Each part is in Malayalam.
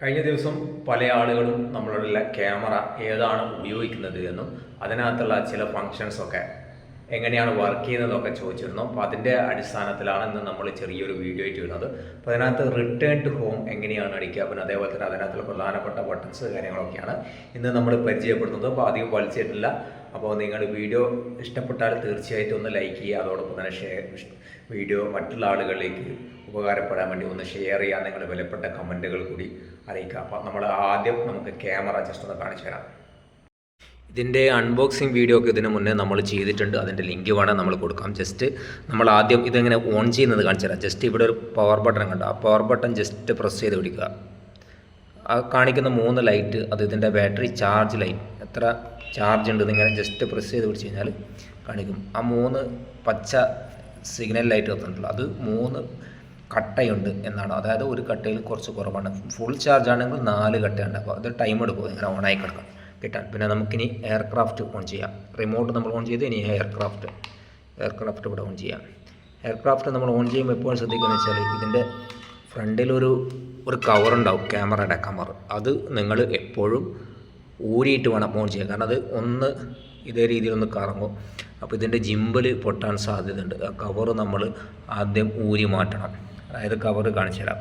കഴിഞ്ഞ ദിവസം പല ആളുകളും നമ്മളുള്ള ക്യാമറ ഏതാണ് ഉപയോഗിക്കുന്നത് എന്നും അതിനകത്തുള്ള ചില ഫങ്ഷൻസൊക്കെ എങ്ങനെയാണ് വർക്ക് ചെയ്യുന്നതൊക്കെ ചോദിച്ചിരുന്നു. അപ്പോൾ അതിന്റെ അടിസ്ഥാനത്തിലാണ് ഇന്ന് നമ്മൾ ചെറിയൊരു വീഡിയോ ആയിട്ട് വരുന്നത്. അപ്പോൾ അതിനകത്ത് റിട്ടേൺ ടു ഹോം എങ്ങനെയാണ് അടിക്കുക? പിന്നെ അതേപോലെ തന്നെ അതിനകത്തുള്ള പ്രധാനപ്പെട്ട ബട്ടൺസ് കാര്യങ്ങളൊക്കെയാണ് ഇന്ന് നമ്മൾ പരിചയപ്പെടുത്തുന്നത്. അപ്പോൾ അധികം വലിച്ചിട്ടില്ല. അപ്പോൾ നിങ്ങൾ വീഡിയോ ഇഷ്ടപ്പെട്ടാൽ തീർച്ചയായിട്ടും ഒന്ന് ലൈക്ക് ചെയ്യുക അതോടൊപ്പം തന്നെ ഷെയർ വീഡിയോ മറ്റുള്ള ആളുകളിലേക്ക് ഉപകാരപ്പെടാൻ വേണ്ടി ഒന്ന് ഷെയർ ചെയ്യാൻ നിങ്ങളുടെ വിലപ്പെട്ട കമന്റുകൾ കൂടി അറിയിക്കുക. അപ്പോൾ നമ്മൾ ആദ്യം നമുക്ക് ക്യാമറ ജസ്റ്റ് ഒന്ന് കാണിച്ചു തരാം. ഇതിന്റെ അൺബോക്സിങ് വീഡിയോ ഒക്കെ ഇതിന് മുന്നേ നമ്മൾ ചെയ്തിട്ടുണ്ട്. അതിന്റെ ലിങ്ക് വേണം നമ്മൾ കൊടുക്കാം. ജസ്റ്റ് നമ്മൾ ആദ്യം ഇതെങ്ങനെ ഓൺ ചെയ്യുന്നത് കാണിച്ചു തരാം. ജസ്റ്റ് ഇവിടെ ഒരു പവർ ബട്ടൺ കണ്ടോ? ആ പവർ ബട്ടൺ ജസ്റ്റ് പ്രസ് ചെയ്ത് പിടിക്കുക. ആ കാണിക്കുന്ന മൂന്ന് ലൈറ്റ് അത് ഇതിന്റെ ബാറ്ററി ചാർജ് ലൈറ്റ്. എത്ര ചാർജ് ഉണ്ട് ഇങ്ങനെ ജസ്റ്റ് പ്രസ് ചെയ്ത് പിടിച്ച് കഴിഞ്ഞാൽ കാണിക്കും. ആ മൂന്ന് പച്ച സിഗ്നൽ ലൈറ്റ് കത്തുന്നുണ്ടല്ലോ അത് മൂന്ന് കട്ടയുണ്ട് എന്നാണ്. അതായത് ഒരു കട്ടയിൽ കുറച്ച് കുറവാണ്. ഫുൾ ചാർജ് ആണെങ്കിൽ നാല് കട്ടയുണ്ട് അപ്പോൾ അത് ടൈം എടുക്കും ഇങ്ങനെ ഓണായി കിടക്കാം. കിട്ടാൻ. പിന്നെ നമുക്കിനി എയർക്രാഫ്റ്റ് ഓൺ ചെയ്യാം. റിമോട്ട് നമ്മൾ ഓൺ ചെയ്ത് ഇനി എയർക്രാഫ്റ്റ് എയർക്രാഫ്റ്റ് ഇവിടെ ഓൺ ചെയ്യാം. എയർക്രാഫ്റ്റ് നമ്മൾ ഓൺ ചെയ്യുമ്പോൾ എപ്പോഴും ശ്രദ്ധിക്കുക വെച്ചാൽ ഇതിന്റെ ഫ്രണ്ടിലൊരു ഒരു കവർ ഉണ്ടാവും ക്യാമറയുടെ കവർ അത് നിങ്ങൾ എപ്പോഴും ഊരിയിട്ട് വേണം ഓൺ ചെയ്യാൻ. കാരണം അത് ഒന്ന് ഇതേ രീതിയിൽ ഒന്ന് കറങ്ങും. അപ്പോൾ ഇതിന്റെ ജിമ്പിൽ പൊട്ടാൻ സാധ്യതയുണ്ട്. ആ കവർ നമ്മൾ ആദ്യം ഊരി മാറ്റണം. അതായത് കവർ കാണിച്ചു തരാം.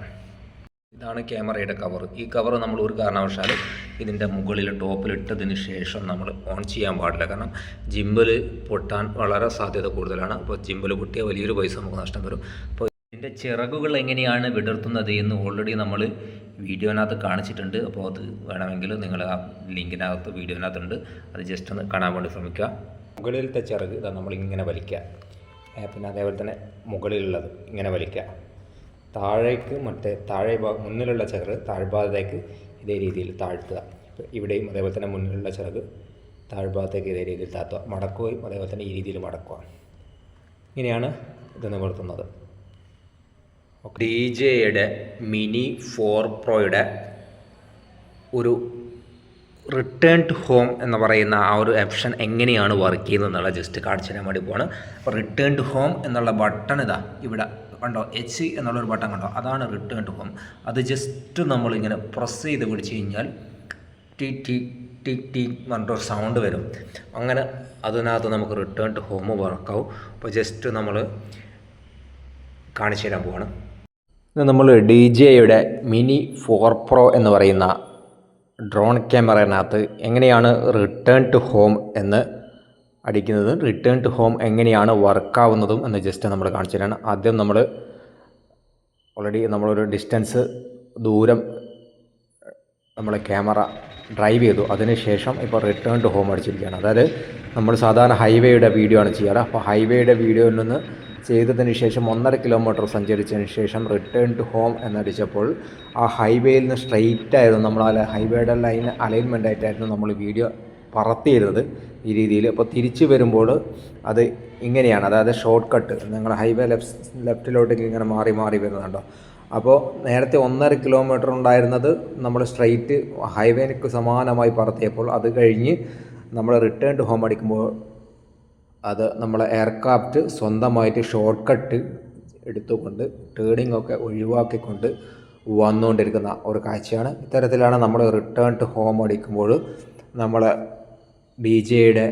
ഇതാണ് ക്യാമറയുടെ കവർ ഈ കവർ നമ്മൾ ഒരു കാരണവശാലും ഇതിന്റെ മുകളിൽ ടോപ്പിലിട്ടതിന് ശേഷം നമ്മൾ ഓൺ ചെയ്യാൻ പാടില്ല. കാരണം ജിമ്പിൽ പൊട്ടാൻ വളരെ സാധ്യത കൂടുതലാണ്. അപ്പോൾ ജിമ്പിൽ പൊട്ടിയാൽ വലിയൊരു പൈസ നമുക്ക് നഷ്ടം വരും. അപ്പോൾ ഇതിന്റെ ചിറകുകൾ എങ്ങനെയാണ് വിടർത്തുന്നത് എന്ന് ഓൾറെഡി നമ്മൾ വീഡിയോനകത്ത് കാണിച്ചിട്ടുണ്ട്. അപ്പോൾ അത് വേണമെങ്കിൽ നിങ്ങൾ ആ ലിങ്കിനകത്ത് വീഡിയോനകത്തുണ്ട്. അത് ജസ്റ്റ് ഒന്ന് കാണാൻ വേണ്ടി ശ്രമിക്കുക. മുകളിലത്തെ ചിറക് ഇതാ നമ്മളിങ്ങനെ വലിക്കുക. പിന്നെ അതേപോലെ തന്നെ മുകളിലുള്ളത് ഇങ്ങനെ വലിക്കുക. താഴേക്ക് മറ്റേ താഴെ ഭാഗം മുന്നിലുള്ള ചിറക് താഴ്ഭാഗത്തേക്ക് ഇതേ രീതിയിൽ താഴ്ത്തുക. ഇവിടെയും അതേപോലെ തന്നെ മുന്നിലുള്ള ചിറക് താഴ്ഭാഗത്തേക്ക് ഇതേ രീതിയിൽ താഴ്ത്തുക. മടക്കുകയും അതേപോലെ തന്നെ ഈ രീതിയിൽ മടക്കുക. ഇങ്ങനെയാണ് ഇത് നിവർത്തുന്നത്. ഡി ജെയുടെ മിനി ഫോർ പ്രോയുടെ ഒരു റിട്ടേൺ ടു ഹോം എന്ന് പറയുന്ന ആ ഒരു ഓപ്ഷൻ എങ്ങനെയാണ് വർക്ക് ചെയ്യുന്നത് എന്നുള്ള ജസ്റ്റ് കാണിച്ചു തരാൻ വേണ്ടി പോവാണ്. അപ്പോൾ റിട്ടേൺ ടു ഹോം എന്നുള്ള ബട്ടൺ ഇതാ ഇവിടെ കണ്ടോ? എച്ച് എന്നുള്ളൊരു ബട്ടൺ കണ്ടോ? അതാണ് റിട്ടേൺ ടു ഹോം. അത് ജസ്റ്റ് നമ്മളിങ്ങനെ പ്രസ് ചെയ്ത് പിടിച്ച് കഴിഞ്ഞാൽ ടി ടി ടി ടി പറഞ്ഞിട്ടൊരു സൗണ്ട് വരും. അങ്ങനെ അതിനകത്ത് നമുക്ക് റിട്ടേൺ ടു ഹോം വർക്കാവും. അപ്പോൾ ജസ്റ്റ് നമ്മൾ കാണിച്ചു തരാൻ പോവാണ്. ഇത് നമ്മൾ ഡി ജെയുടെ മിനി ഫോർ പ്രോ എന്ന് പറയുന്ന ഡ്രോൺ ക്യാമറയിനകത്ത് എങ്ങനെയാണ് റിട്ടേൺ ടു ഹോം എന്ന് അടിക്കുന്നത്. റിട്ടേൺ ടു ഹോം എങ്ങനെയാണ് വർക്കാവുന്നതും എന്ന് ജസ്റ്റ് നമ്മൾ കാണിച്ചു തരാണ്. ആദ്യം നമ്മൾ ഓൾറെഡി നമ്മളൊരു ഡിസ്റ്റൻസ് ദൂരം നമ്മൾ ക്യാമറ ഡ്രൈവ് ചെയ്തു. അതിനുശേഷം ഇപ്പോൾ റിട്ടേൺ ടു ഹോം അടിച്ചിരിക്കുകയാണ്. അതായത് നമ്മൾ സാധാരണ ഹൈവേയുടെ വീഡിയോ ആണ് ചെയ്യാറ് അപ്പോൾ ഹൈവേയുടെ വീഡിയോയിൽ നിന്ന് ചെയ്തതിന് ശേഷം ഒന്നര കിലോമീറ്റർ സഞ്ചരിച്ചതിന് ശേഷം റിട്ടേൺ ടു ഹോം എന്നടിച്ചപ്പോൾ ആ ഹൈവേയിൽ നിന്ന് സ്ട്രെയിറ്റ് ആയിരുന്നു. നമ്മൾ ആ ഹൈവേയുടെ ലൈൻ അലൈൻമെന്റ് ആയിട്ടായിരുന്നു നമ്മൾ വീഡിയോ പറത്തിയിരുന്നത്. ഈ രീതിയിൽ അപ്പോൾ തിരിച്ചു വരുമ്പോൾ അത് ഇങ്ങനെയാണ്. അതായത് ഷോർട്ട് കട്ട് നിങ്ങൾ ഹൈവേ ലെഫ്റ്റ് ലെഫ്റ്റിലോട്ടേക്ക് ഇങ്ങനെ മാറി മാറി വരുന്നുണ്ടോ? അപ്പോൾ നേരത്തെ ഒന്നര കിലോമീറ്റർ ഉണ്ടായിരുന്നത് നമ്മൾ സ്ട്രെയിറ്റ് ഹൈവേക്ക് സമാനമായി പറത്തിയപ്പോൾ അത് കഴിഞ്ഞ് നമ്മൾ റിട്ടേൺ ടു ഹോം അടിക്കുമ്പോൾ അത് നമ്മളെ എയർക്രാഫ്റ്റ് സ്വന്തമായിട്ട് ഷോർട്ട് കട്ട് എടുത്തുകൊണ്ട് ടേണിംഗ് ഒക്കെ ഒഴിവാക്കിക്കൊണ്ട് വന്നുകൊണ്ടിരിക്കുന്ന ഒരു കാഴ്ചയാണ്. ഇത്തരത്തിലാണ് നമ്മൾ റിട്ടേൺ ടു ഹോം അടിക്കുമ്പോൾ നമ്മൾ ഡി ജെയുടെ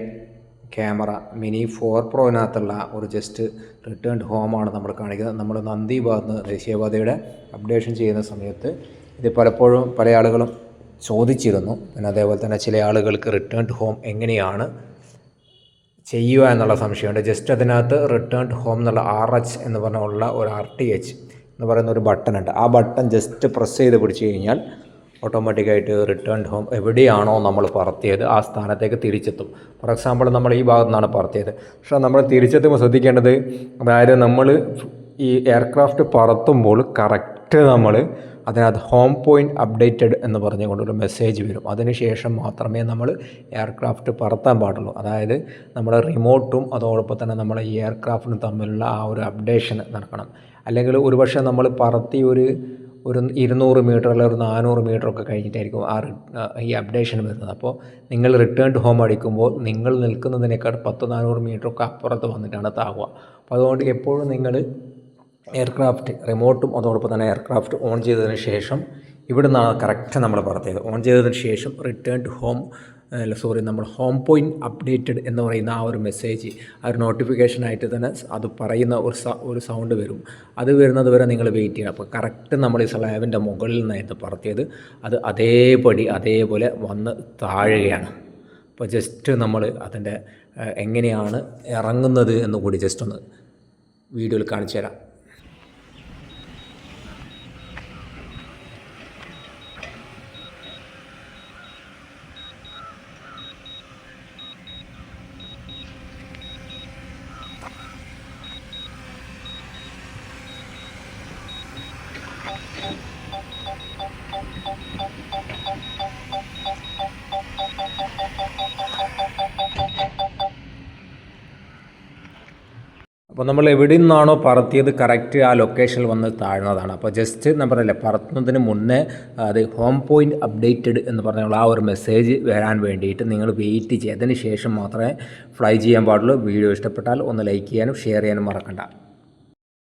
ക്യാമറ മിനി ഫോർ പ്രോയിനകത്തുള്ള ഒരു ജസ്റ്റ് റിട്ടേൺ ടു ഹോമാണ് നമ്മൾ കാണിക്കുന്നത്. നമ്മൾ നന്ദി ഭാഗത്ത് ദേശീയപാതയുടെ അപ്ഡേഷൻ ചെയ്യുന്ന സമയത്ത് ഇത് പലപ്പോഴും പല ആളുകളും ചോദിച്ചിരുന്നു. പിന്നെ അതേപോലെ തന്നെ ചില ആളുകൾക്ക് റിട്ടേൺ ടു ഹോം എങ്ങനെയാണ് ചെയ്യുക എന്നുള്ള സംശയമുണ്ട്. ജസ്റ്റ് അതിനകത്ത് റിട്ടേൺ ഹോം എന്നുള്ള ആർ എച്ച് എന്ന് പറഞ്ഞുള്ള ഒരു ആർ ടി എച്ച് എന്ന് പറയുന്ന ഒരു ബട്ടൺ ഉണ്ട്. ആ ബട്ടൺ ജസ്റ്റ് പ്രസ് ചെയ്ത് പിടിച്ചു കഴിഞ്ഞാൽ ഓട്ടോമാറ്റിക്കായിട്ട് റിട്ടേൺ ഹോം എവിടെയാണോ നമ്മൾ പറത്തിയത് ആ സ്ഥാനത്തേക്ക് തിരിച്ചെത്തും. ഫോർ എക്സാമ്പിൾ നമ്മൾ ഈ ഭാഗത്തു നിന്നാണ് പറത്തിയത്. പക്ഷേ നമ്മൾ തിരിച്ചെത്തുമ്പോൾ ശ്രദ്ധിക്കേണ്ടത് അതായത് നമ്മൾ ഈ എയർക്രാഫ്റ്റ് പറത്തുമ്പോൾ കറക്റ്റ് നമ്മൾ അതിനകത്ത് ഹോം പോയിന്റ് അപ്ഡേറ്റഡ് എന്ന് പറഞ്ഞുകൊണ്ടൊരു മെസ്സേജ് വരും. അതിനുശേഷം മാത്രമേ നമ്മൾ എയർക്രാഫ്റ്റ് പറത്താൻ പാടുള്ളൂ. അതായത് നമ്മുടെ റിമോട്ടും അതോടൊപ്പം തന്നെ നമ്മുടെ ഈ എയർക്രാഫ്റ്റിനും തമ്മിലുള്ള ആ ഒരു അപ്ഡേഷൻ നടക്കണം. അല്ലെങ്കിൽ ഒരുപക്ഷെ നമ്മൾ പറത്തി ഒരു ഒരു ഇരുന്നൂറ് മീറ്റർ അല്ലെങ്കിൽ ഒരു നാനൂറ് മീറ്റർ ഒക്കെ കഴിഞ്ഞിട്ടായിരിക്കും ആ ഈ അപ്ഡേഷൻ വരുന്നത്. അപ്പോൾ നിങ്ങൾ റിട്ടേൺ ടു ഹോം അടിക്കുമ്പോൾ നിങ്ങൾ നിൽക്കുന്നതിനേക്കാൾ പത്ത് നാനൂറ് മീറ്റർ ഒക്കെ അപ്പുറത്ത് വന്നിട്ടാണ് താവുക അപ്പോൾ അതുകൊണ്ട് എപ്പോഴും നിങ്ങൾ എയർക്രാഫ്റ്റ് റിമോട്ടും അതോടൊപ്പം തന്നെ എയർക്രാഫ്റ്റ് ഓൺ ചെയ്തതിന് ശേഷം ഇവിടെ നിന്നാണ് കറക്റ്റ് നമ്മൾ പറഞ്ഞത്. ഓൺ ചെയ്തതിന് ശേഷം റിട്ടേൺ ടു ഹോം അല്ല സോറി നമ്മൾ ഹോം പോയിന്റ് അപ്ഡേറ്റഡ് എന്ന് പറയുന്ന ആ ഒരു മെസ്സേജ് ആ ഒരു നോട്ടിഫിക്കേഷനായിട്ട് തന്നെ അത് പറയുന്ന ഒരു ഒരു സൗണ്ട് വരും. അത് വരുന്നത് വരെ നിങ്ങൾ വെയിറ്റ് ചെയ്യണം. അപ്പോൾ കറക്റ്റ് നമ്മൾ ഈ സ്ലാബിന്റെ മുകളിൽ നിന്നായിരുന്നു പറത്തിയത് അത് അതേപടി അതേപോലെ വന്ന് താഴുകയാണ്. അപ്പോൾ ജസ്റ്റ് നമ്മൾ അതിന്റെ എങ്ങനെയാണ് ഇറങ്ങുന്നത് എന്ന് കൂടി ജസ്റ്റ് ഒന്ന് വീഡിയോയിൽ കാണിച്ചു തരാം അപ്പോൾ നമ്മൾ എവിടെ നിന്നാണോ പറത്തിയത് കറക്റ്റ് ആ ലൊക്കേഷനിൽ വന്ന് താഴ്ന്നതാണ്. അപ്പോൾ ജസ്റ്റ് ഞാൻ പറഞ്ഞില്ലേ പറത്തുന്നതിന് മുന്നേ അത് ഹോം പോയിന്റ് അപ്ഡേറ്റഡ് എന്ന് പറഞ്ഞുള്ള ആ ഒരു മെസ്സേജ് വരാൻ വേണ്ടിയിട്ട് നിങ്ങൾ വെയിറ്റ് ചെയ്തതിന് ശേഷം മാത്രമേ ഫ്ലൈ ചെയ്യാൻ പാടുള്ളൂ. വീഡിയോ ഇഷ്ടപ്പെട്ടാൽ ഒന്ന് ലൈക്ക് ചെയ്യാനും ഷെയർ ചെയ്യാനും മറക്കണ്ട.